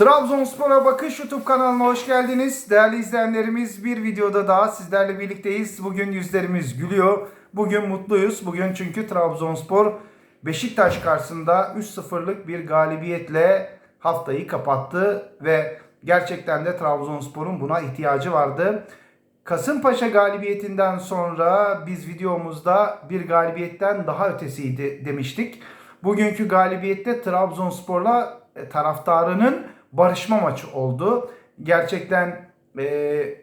Trabzonspor'a Bakış YouTube kanalına hoş geldiniz. Değerli izleyenlerimiz bir videoda daha sizlerle birlikteyiz. Bugün yüzlerimiz gülüyor. Bugün mutluyuz. Bugün çünkü Trabzonspor Beşiktaş karşısında 3-0'lık bir galibiyetle haftayı kapattı ve gerçekten de Trabzonspor'un buna ihtiyacı vardı. Kasımpaşa galibiyetinden sonra biz videomuzda bir galibiyetten daha ötesiydi demiştik. Bugünkü galibiyette Trabzonspor'la e, taraftarının barışma maçı oldu. Gerçekten e,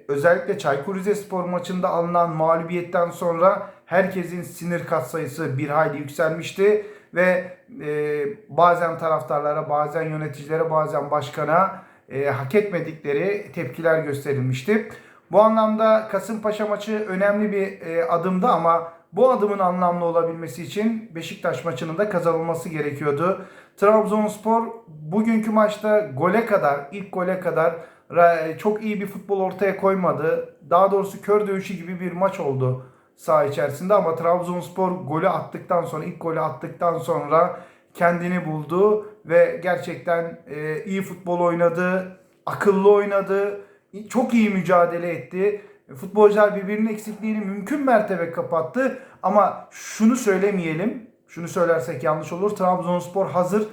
özellikle Çaykur Rizespor maçında alınan mağlubiyetten sonra herkesin sinir katsayısı bir hayli yükselmişti ve e, bazen taraftarlara, bazen yöneticilere, bazen başkana e, hak etmedikleri tepkiler gösterilmişti. Bu anlamda Kasımpaşa maçı önemli bir e, adımdı ama bu adımın anlamlı olabilmesi için Beşiktaş maçının da kazanılması gerekiyordu. Trabzonspor bugünkü maçta gole kadar, ilk gole kadar ra- çok iyi bir futbol ortaya koymadı. Daha doğrusu kör dövüşü gibi bir maç oldu saha içerisinde ama Trabzonspor golü attıktan sonra, ilk golü attıktan sonra kendini buldu ve gerçekten e, iyi futbol oynadı, akıllı oynadı, çok iyi mücadele etti. Futbolcular birbirinin eksikliğini mümkün mertebe kapattı. Ama şunu söylemeyelim. Şunu söylersek yanlış olur. Trabzonspor hazır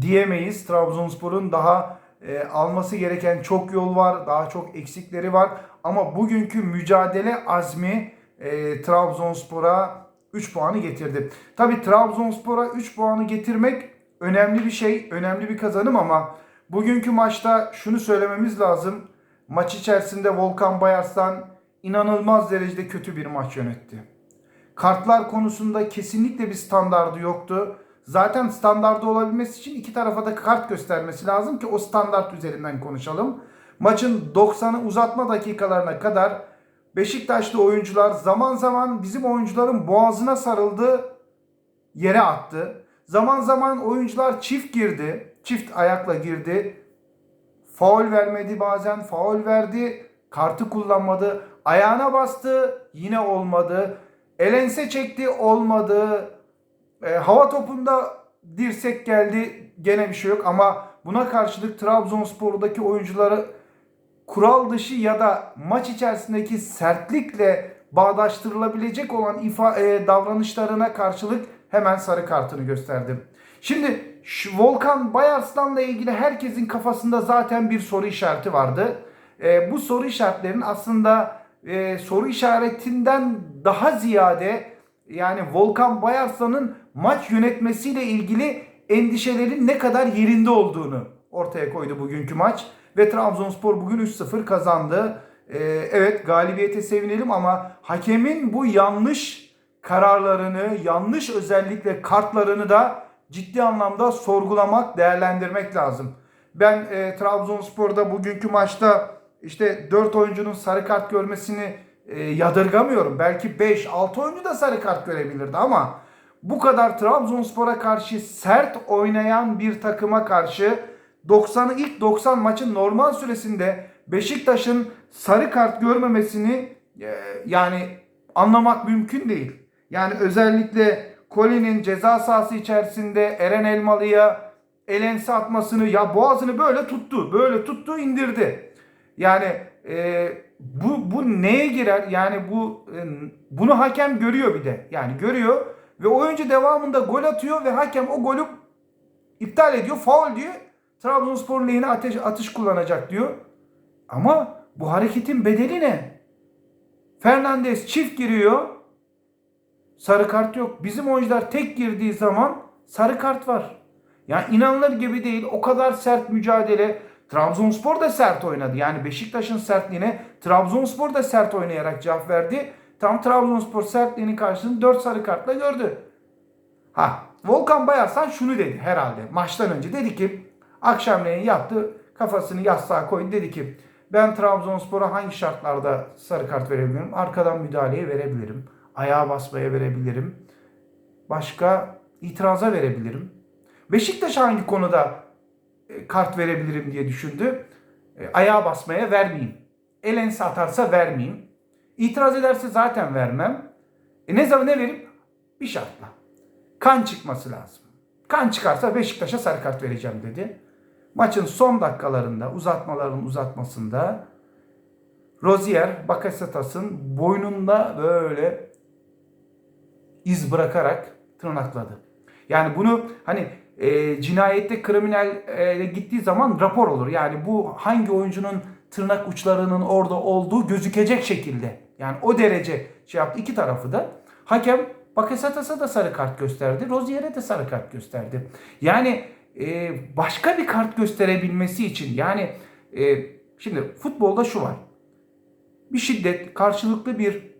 diyemeyiz. Trabzonspor'un daha e, alması gereken çok yol var. Daha çok eksikleri var. Ama bugünkü mücadele azmi e, Trabzonspor'a 3 puanı getirdi. Tabi Trabzonspor'a 3 puanı getirmek önemli bir şey. Önemli bir kazanım ama bugünkü maçta şunu söylememiz lazım. Maç içerisinde Volkan Bayarslan inanılmaz derecede kötü bir maç yönetti. Kartlar konusunda kesinlikle bir standardı yoktu. Zaten standardı olabilmesi için iki tarafa da kart göstermesi lazım ki o standart üzerinden konuşalım. Maçın 90'ı uzatma dakikalarına kadar Beşiktaşlı oyuncular zaman zaman bizim oyuncuların boğazına sarıldı, yere attı. Zaman zaman oyuncular çift girdi, çift ayakla girdi. Faul vermedi bazen, faul verdi, kartı kullanmadı. Ayağına bastı, yine olmadı. Elense çekti, olmadı. E, hava topunda dirsek geldi, gene bir şey yok. Ama buna karşılık Trabzonspor'daki oyuncuları kural dışı ya da maç içerisindeki sertlikle bağdaştırılabilecek olan ifa, e, davranışlarına karşılık hemen sarı kartını gösterdim. Şimdi şu Volkan Bayarslan'la ilgili herkesin kafasında zaten bir soru işareti vardı. E, bu soru işaretlerinin aslında e, soru işaretinden daha ziyade yani Volkan Bayarslan'ın maç yönetmesiyle ilgili endişelerin ne kadar yerinde olduğunu ortaya koydu bugünkü maç. Ve Trabzonspor bugün 3-0 kazandı. Ee, evet galibiyete sevinelim ama hakemin bu yanlış kararlarını, yanlış özellikle kartlarını da ciddi anlamda sorgulamak, değerlendirmek lazım. Ben e, Trabzonspor'da bugünkü maçta işte 4 oyuncunun sarı kart görmesini e, yadırgamıyorum. Belki 5-6 oyuncu da sarı kart görebilirdi ama bu kadar Trabzonspor'a karşı sert oynayan bir takıma karşı 90'ı ilk 90 maçın normal süresinde Beşiktaş'ın sarı kart görmemesini e, yani anlamak mümkün değil. Yani özellikle Colin'in ceza sahası içerisinde Eren Elmalı'ya elense atmasını ya boğazını böyle tuttu. Böyle tuttu indirdi. Yani e, bu, bu neye girer? Yani bu e, bunu hakem görüyor bir de. Yani görüyor ve oyuncu devamında gol atıyor ve hakem o golü iptal ediyor. Faul diyor. Trabzonspor lehine ateş, atış kullanacak diyor. Ama bu hareketin bedeli ne? Fernandez çift giriyor. Sarı kart yok. Bizim oyuncular tek girdiği zaman sarı kart var. Yani inanılır gibi değil. O kadar sert mücadele. Trabzonspor da sert oynadı. Yani Beşiktaş'ın sertliğine Trabzonspor da sert oynayarak cevap verdi. Tam Trabzonspor sertliğinin karşılığını 4 sarı kartla gördü. Ha Volkan Bayarsan şunu dedi herhalde maçtan önce. Dedi ki akşamleyin yattı kafasını yastığa koydu. Dedi ki ben Trabzonspor'a hangi şartlarda sarı kart verebilirim? Arkadan müdahaleye verebilirim. Ayağa basmaya verebilirim. Başka itiraza verebilirim. Beşiktaş hangi konuda kart verebilirim diye düşündü. E, ayağa basmaya vermeyeyim. Elense atarsa vermeyeyim. İtiraz ederse zaten vermem. E ne zaman ne vereyim? Bir şartla. Kan çıkması lazım. Kan çıkarsa Beşiktaş'a sarı kart vereceğim dedi. Maçın son dakikalarında uzatmaların uzatmasında Rozier Bakasetas'ın boynunda böyle iz bırakarak tırnakladı. Yani bunu hani e, cinayette kriminal e, gittiği zaman rapor olur. Yani bu hangi oyuncunun tırnak uçlarının orada olduğu gözükecek şekilde. Yani o derece şey yaptı. iki tarafı da. Hakem Bakasetas'a da sarı kart gösterdi. Rozier'e de sarı kart gösterdi. Yani e, başka bir kart gösterebilmesi için yani e, şimdi futbolda şu var. Bir şiddet karşılıklı bir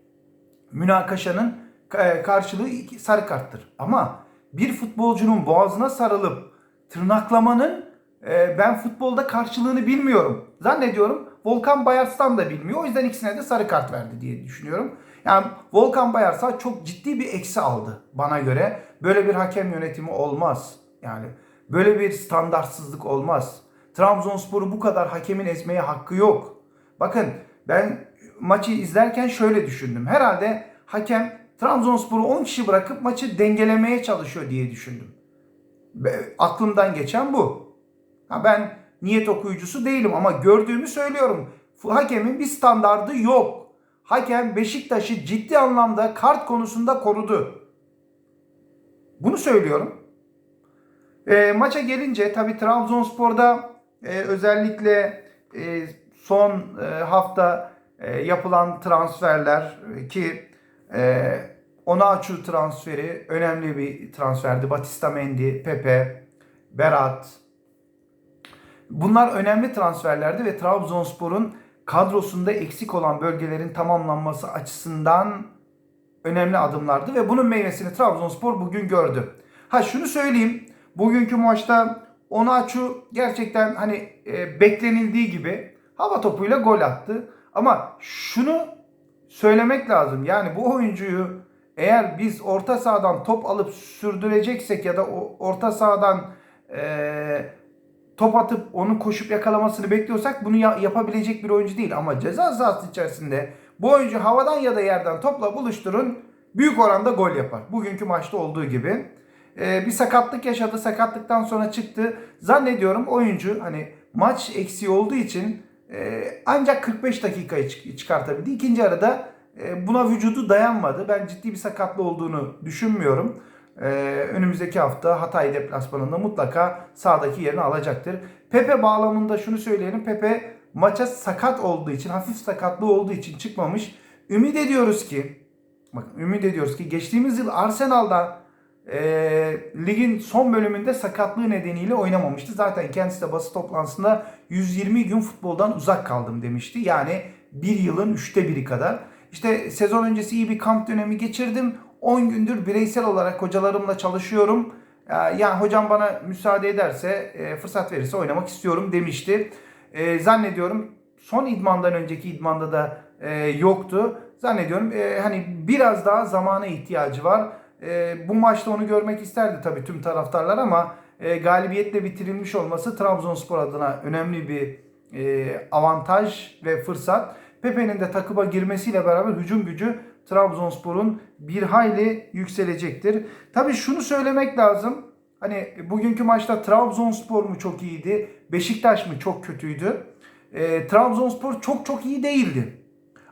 münakaşanın e, karşılığı sarı karttır. Ama bir futbolcunun boğazına sarılıp tırnaklamanın e, ben futbolda karşılığını bilmiyorum. Zannediyorum Volkan Bayarslan da bilmiyor. O yüzden ikisine de sarı kart verdi diye düşünüyorum. Yani Volkan Bayarslan çok ciddi bir eksi aldı bana göre. Böyle bir hakem yönetimi olmaz. Yani böyle bir standartsızlık olmaz. Trabzonspor'u bu kadar hakemin ezmeye hakkı yok. Bakın ben maçı izlerken şöyle düşündüm. Herhalde hakem Trabzonspor'u 10 kişi bırakıp maçı dengelemeye çalışıyor diye düşündüm. Aklımdan geçen bu. Ha ben niyet okuyucusu değilim ama gördüğümü söylüyorum. Hakemin bir standardı yok. Hakem Beşiktaş'ı ciddi anlamda kart konusunda korudu. Bunu söylüyorum. E, maça gelince tabii Trabzonspor'da e, özellikle e, son e, hafta e, yapılan transferler e, ki e, Onaçu transferi önemli bir transferdi. Batista Mendy, Pepe, Berat. Bunlar önemli transferlerdi ve Trabzonspor'un kadrosunda eksik olan bölgelerin tamamlanması açısından önemli adımlardı ve bunun meyvesini Trabzonspor bugün gördü. Ha şunu söyleyeyim. Bugünkü maçta Onaçu gerçekten hani e, beklenildiği gibi hava topuyla gol attı. Ama şunu söylemek lazım. Yani bu oyuncuyu eğer biz orta sahadan top alıp sürdüreceksek ya da orta sahadan e, top atıp onun koşup yakalamasını bekliyorsak bunu ya- yapabilecek bir oyuncu değil. Ama ceza sahası içerisinde bu oyuncu havadan ya da yerden topla buluşturun büyük oranda gol yapar. Bugünkü maçta olduğu gibi. Ee, bir sakatlık yaşadı. Sakatlıktan sonra çıktı. Zannediyorum oyuncu hani maç eksiği olduğu için e, ancak 45 dakikayı çık- çıkartabildi. İkinci arada e, buna vücudu dayanmadı. Ben ciddi bir sakatlı olduğunu düşünmüyorum. Ee, önümüzdeki hafta Hatay deplasmanında mutlaka sağdaki yerini alacaktır. Pepe bağlamında şunu söyleyelim. Pepe maça sakat olduğu için, hafif sakatlığı olduğu için çıkmamış. Ümit ediyoruz ki, bak ümit ediyoruz ki geçtiğimiz yıl Arsenal'da e, ligin son bölümünde sakatlığı nedeniyle oynamamıştı. Zaten kendisi de basın toplantısında 120 gün futboldan uzak kaldım demişti. Yani bir yılın üçte biri kadar. İşte sezon öncesi iyi bir kamp dönemi geçirdim. 10 gündür bireysel olarak hocalarımla çalışıyorum. Ee, Yani hocam bana müsaade ederse, e, fırsat verirse oynamak istiyorum demişti. Ee, Zannediyorum son idmandan önceki idmanda da e, yoktu. Zannediyorum e, hani biraz daha zamana ihtiyacı var. Bu maçta onu görmek isterdi tabii tüm taraftarlar ama galibiyetle bitirilmiş olması Trabzonspor adına önemli bir avantaj ve fırsat. Pepe'nin de takıma girmesiyle beraber hücum gücü Trabzonspor'un bir hayli yükselecektir. Tabii şunu söylemek lazım. Hani bugünkü maçta Trabzonspor mu çok iyiydi, Beşiktaş mı çok kötüydü? E, Trabzonspor çok çok iyi değildi.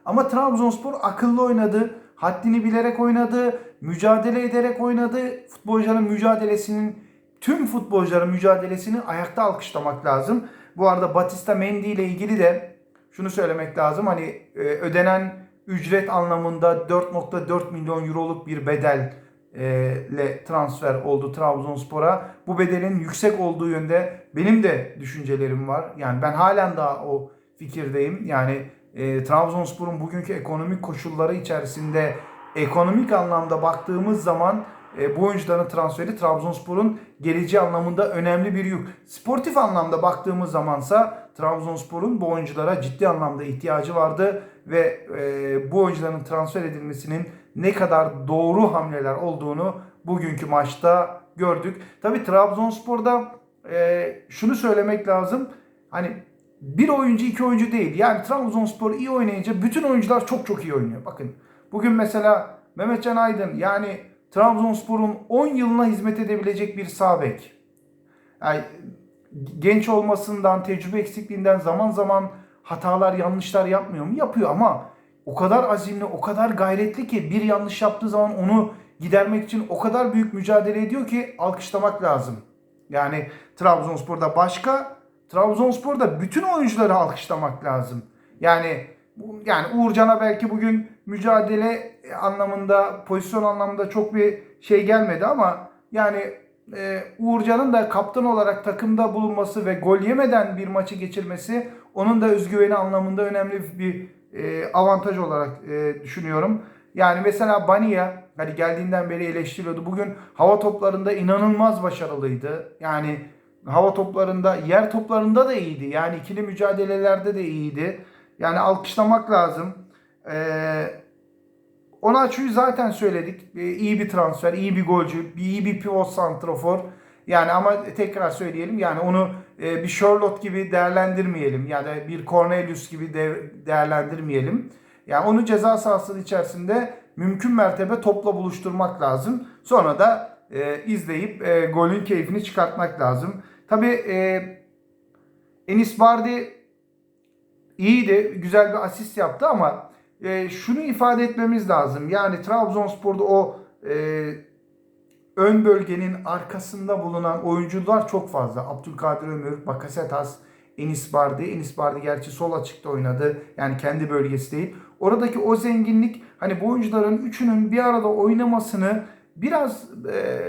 Ama Trabzonspor akıllı oynadı, haddini bilerek oynadı, mücadele ederek oynadı. Futbolcuların mücadelesinin, tüm futbolcuların mücadelesini ayakta alkışlamak lazım. Bu arada Batista Mendy ile ilgili de şunu söylemek lazım. Hani e, ödenen ücret anlamında 4.4 milyon euroluk bir bedel e, ile transfer oldu Trabzonspor'a. Bu bedelin yüksek olduğu yönde benim de düşüncelerim var. Yani ben halen daha o fikirdeyim. Yani e, Trabzonspor'un bugünkü ekonomik koşulları içerisinde ekonomik anlamda baktığımız zaman e, bu oyuncuların transferi Trabzonspor'un geleceği anlamında önemli bir yük. Sportif anlamda baktığımız zamansa Trabzonspor'un bu oyunculara ciddi anlamda ihtiyacı vardı ve e, bu oyuncuların transfer edilmesinin ne kadar doğru hamleler olduğunu bugünkü maçta gördük. Tabi Trabzonspor'da e, şunu söylemek lazım. Hani bir oyuncu iki oyuncu değil. Yani Trabzonspor iyi oynayınca bütün oyuncular çok çok iyi oynuyor. Bakın bugün mesela Mehmetcan Aydın yani Trabzonspor'un 10 yılına hizmet edebilecek bir sağ bek. Yani genç olmasından, tecrübe eksikliğinden zaman zaman hatalar, yanlışlar yapmıyor mu? Yapıyor ama o kadar azimli, o kadar gayretli ki bir yanlış yaptığı zaman onu gidermek için o kadar büyük mücadele ediyor ki alkışlamak lazım. Yani Trabzonspor'da başka, Trabzonspor'da bütün oyuncuları alkışlamak lazım. Yani yani Uğurcan'a belki bugün mücadele anlamında, pozisyon anlamında çok bir şey gelmedi ama yani e, Uğurcan'ın da kaptan olarak takımda bulunması ve gol yemeden bir maçı geçirmesi onun da özgüveni anlamında önemli bir e, avantaj olarak e, düşünüyorum. Yani mesela Bania hani geldiğinden beri eleştiriyordu. Bugün hava toplarında inanılmaz başarılıydı. Yani hava toplarında, yer toplarında da iyiydi. Yani ikili mücadelelerde de iyiydi. Yani alkışlamak lazım. Ee, Onaçu'yu zaten söyledik. Ee, iyi bir transfer, iyi bir golcü, iyi bir pivot santrafor. Yani ama tekrar söyleyelim yani onu e, bir Charlotte gibi değerlendirmeyelim. Yani bir Cornelius gibi de, değerlendirmeyelim. Yani onu ceza sahasının içerisinde mümkün mertebe topla buluşturmak lazım. Sonra da e, izleyip e, golün keyfini çıkartmak lazım. Tabii e, Enis Bardi iyiydi. Güzel bir asist yaptı ama e, şunu ifade etmemiz lazım. Yani Trabzonspor'da o e, ön bölgenin arkasında bulunan oyuncular çok fazla. Abdülkadir Ömür, Bakasetas, Enis Bardi. Enis Bardi gerçi sol açıkta oynadı. Yani kendi bölgesi değil. Oradaki o zenginlik hani bu oyuncuların üçünün bir arada oynamasını biraz e,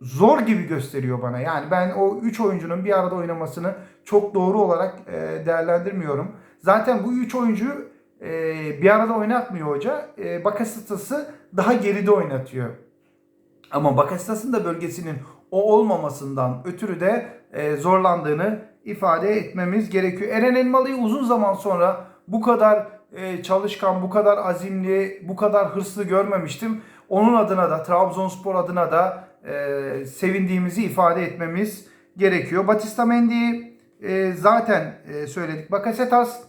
zor gibi gösteriyor bana. Yani ben o 3 oyuncunun bir arada oynamasını çok doğru olarak e, değerlendirmiyorum. Zaten bu 3 oyuncu e, bir arada oynatmıyor hoca. E, Bakasetas'ı daha geride oynatıyor. Ama Bakasetas'ın da bölgesinin o olmamasından ötürü de e, zorlandığını ifade etmemiz gerekiyor. Eren Elmalı'yı uzun zaman sonra bu kadar e, çalışkan, bu kadar azimli, bu kadar hırslı görmemiştim. Onun adına da, Trabzonspor adına da e, sevindiğimizi ifade etmemiz gerekiyor. Batista Mendy'yi e, zaten e, söyledik. Bakasetas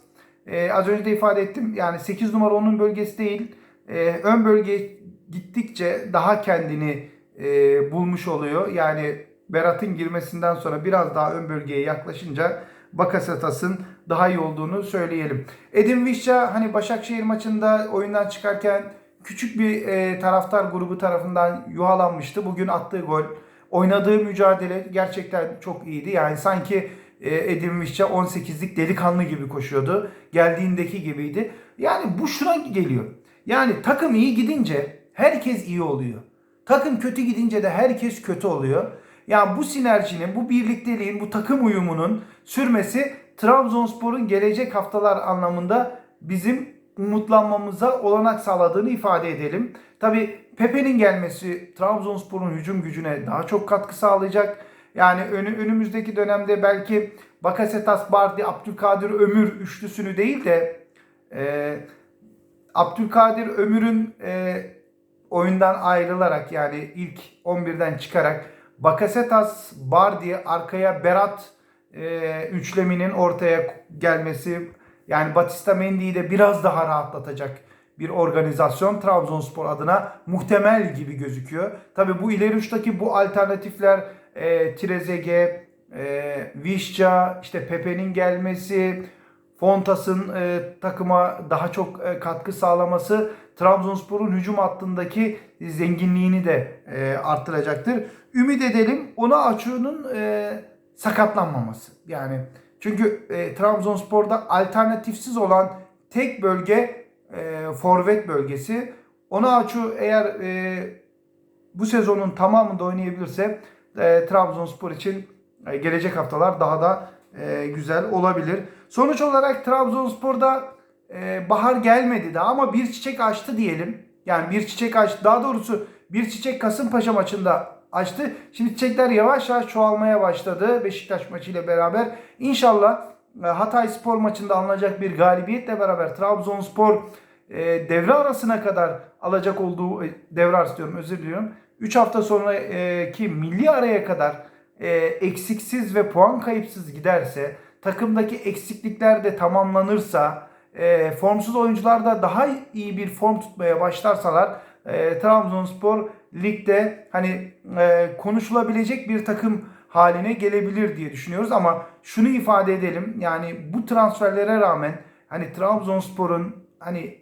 e, az önce de ifade ettim. Yani 8 numara onun bölgesi değil. E, ön bölge gittikçe daha kendini e, bulmuş oluyor. Yani Berat'ın girmesinden sonra biraz daha ön bölgeye yaklaşınca Bakasetas'ın daha iyi olduğunu söyleyelim. Edin Visca hani Başakşehir maçında oyundan çıkarken küçük bir e, taraftar grubu tarafından yuhalanmıştı. Bugün attığı gol, oynadığı mücadele gerçekten çok iyiydi. Yani sanki e, Edin Visca 18'lik delikanlı gibi koşuyordu. Geldiğindeki gibiydi. Yani bu şuna geliyor. Yani takım iyi gidince herkes iyi oluyor. Takım kötü gidince de herkes kötü oluyor. Yani bu sinerjinin, bu birlikteliğin, bu takım uyumunun sürmesi Trabzonspor'un gelecek haftalar anlamında bizim umutlanmamıza olanak sağladığını ifade edelim. Tabi Pepe'nin gelmesi Trabzonspor'un hücum gücüne daha çok katkı sağlayacak. Yani önü, önümüzdeki dönemde belki Bakasetas, Bardi, Abdülkadir Ömür üçlüsünü değil de e, Abdülkadir Ömür'ün e, oyundan ayrılarak yani ilk 11'den çıkarak Bakasetas, Bardi, arkaya Berat e, üçleminin ortaya gelmesi yani Batista Mendy'yi de biraz daha rahatlatacak bir organizasyon Trabzonspor adına muhtemel gibi gözüküyor. Tabi bu ileri uçtaki bu alternatifler e, Trezeguet, e, Vişça, işte Pepe'nin gelmesi, Fontas'ın e, takıma daha çok e, katkı sağlaması Trabzonspor'un hücum hattındaki zenginliğini de e, arttıracaktır. Ümit edelim ona açığının e, sakatlanmaması. Yani çünkü e, Trabzonspor'da alternatifsiz olan tek bölge e, forvet bölgesi. Ona açı eğer e, bu sezonun tamamında oynayabilirse e, Trabzonspor için e, gelecek haftalar daha da e, güzel olabilir. Sonuç olarak Trabzonspor'da e, bahar gelmedi daha ama bir çiçek açtı diyelim. Yani bir çiçek açtı. Daha doğrusu bir çiçek Kasımpaşa maçında açtı. Şimdi çiçekler yavaş yavaş çoğalmaya başladı Beşiktaş maçıyla beraber. İnşallah e, Hatay Spor maçında alınacak bir galibiyetle beraber Trabzonspor e, devre arasına kadar alacak olduğu e, devre arası diyorum özür diliyorum. 3 hafta sonraki milli araya kadar e, eksiksiz ve puan kayıpsız giderse takımdaki eksiklikler de tamamlanırsa e, formsuz oyuncular da daha iyi bir form tutmaya başlarsalar e, Trabzonspor ligde hani e, konuşulabilecek bir takım haline gelebilir diye düşünüyoruz ama şunu ifade edelim. Yani bu transferlere rağmen hani Trabzonspor'un hani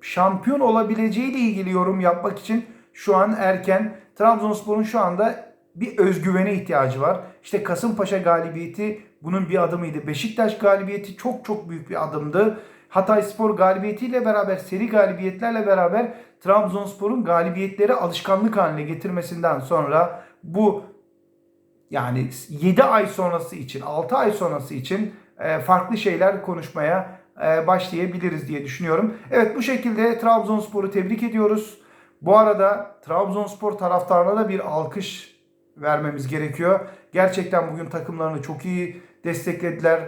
şampiyon olabileceğiyle ilgili yorum yapmak için şu an erken. Trabzonspor'un şu anda bir özgüvene ihtiyacı var. İşte Kasımpaşa galibiyeti bunun bir adımıydı. Beşiktaş galibiyeti çok çok büyük bir adımdı. Hatay Spor galibiyetiyle beraber seri galibiyetlerle beraber Trabzonspor'un galibiyetleri alışkanlık haline getirmesinden sonra bu yani 7 ay sonrası için 6 ay sonrası için e, farklı şeyler konuşmaya e, başlayabiliriz diye düşünüyorum. Evet bu şekilde Trabzonspor'u tebrik ediyoruz. Bu arada Trabzonspor taraftarına da bir alkış vermemiz gerekiyor. Gerçekten bugün takımlarını çok iyi desteklediler.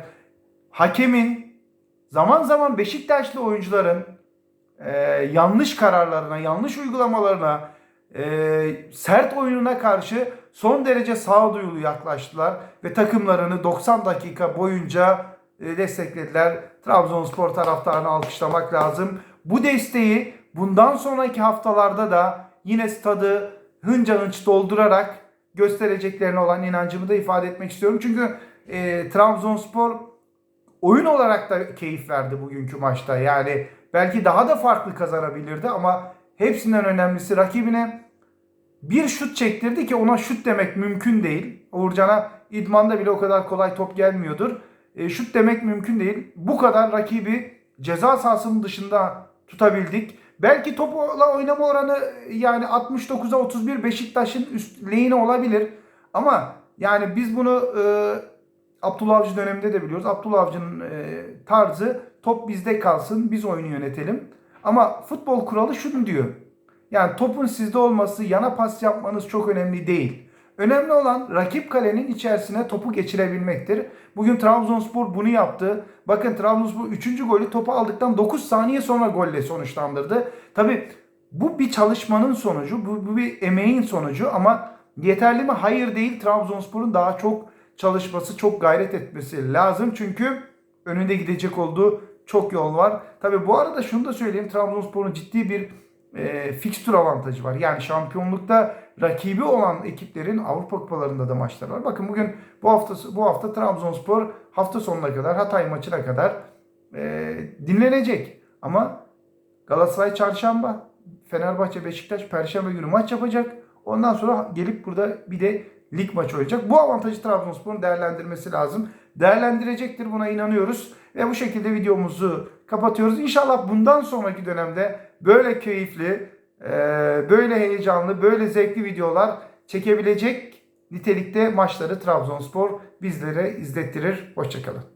Hakemin zaman zaman Beşiktaşlı oyuncuların e, yanlış kararlarına, yanlış uygulamalarına, e, sert oyununa karşı son derece sağduyulu yaklaştılar ve takımlarını 90 dakika boyunca e, desteklediler. Trabzonspor taraftarını alkışlamak lazım. Bu desteği bundan sonraki haftalarda da yine stadı hınca hınç doldurarak göstereceklerine olan inancımı da ifade etmek istiyorum. Çünkü e, Trabzonspor oyun olarak da keyif verdi bugünkü maçta. Yani belki daha da farklı kazanabilirdi ama hepsinden önemlisi rakibine bir şut çektirdi ki ona şut demek mümkün değil. Uğurcan'a idmanda bile o kadar kolay top gelmiyordur. E, şut demek mümkün değil. Bu kadar rakibi ceza sahasının dışında tutabildik. Belki topla oynama oranı yani 69'a 31 Beşiktaş'ın üst lehine olabilir. Ama yani biz bunu e, Abdullah Avcı döneminde de biliyoruz. Abdullah Avcı'nın e, tarzı top bizde kalsın, biz oyunu yönetelim. Ama futbol kuralı şunu diyor. Yani topun sizde olması, yana pas yapmanız çok önemli değil. Önemli olan rakip kalenin içerisine topu geçirebilmektir. Bugün Trabzonspor bunu yaptı. Bakın Trabzonspor 3. golü topu aldıktan 9 saniye sonra golle sonuçlandırdı. Tabi bu bir çalışmanın sonucu, bu, bu bir emeğin sonucu ama yeterli mi? Hayır değil. Trabzonspor'un daha çok çalışması, çok gayret etmesi lazım. Çünkü önünde gidecek olduğu çok yol var. Tabi bu arada şunu da söyleyeyim. Trabzonspor'un ciddi bir e, fikstür avantajı var. Yani şampiyonlukta rakibi olan ekiplerin Avrupa Kupalarında da maçları var. Bakın bugün bu hafta bu hafta Trabzonspor hafta sonuna kadar Hatay maçına kadar e, dinlenecek. Ama Galatasaray çarşamba, Fenerbahçe, Beşiktaş perşembe günü maç yapacak. Ondan sonra gelip burada bir de lig maçı oynayacak. Bu avantajı Trabzonspor'un değerlendirmesi lazım. Değerlendirecektir buna inanıyoruz. Ve bu şekilde videomuzu kapatıyoruz. İnşallah bundan sonraki dönemde böyle keyifli, böyle heyecanlı, böyle zevkli videolar çekebilecek nitelikte maçları Trabzonspor bizlere izlettirir. Hoşçakalın.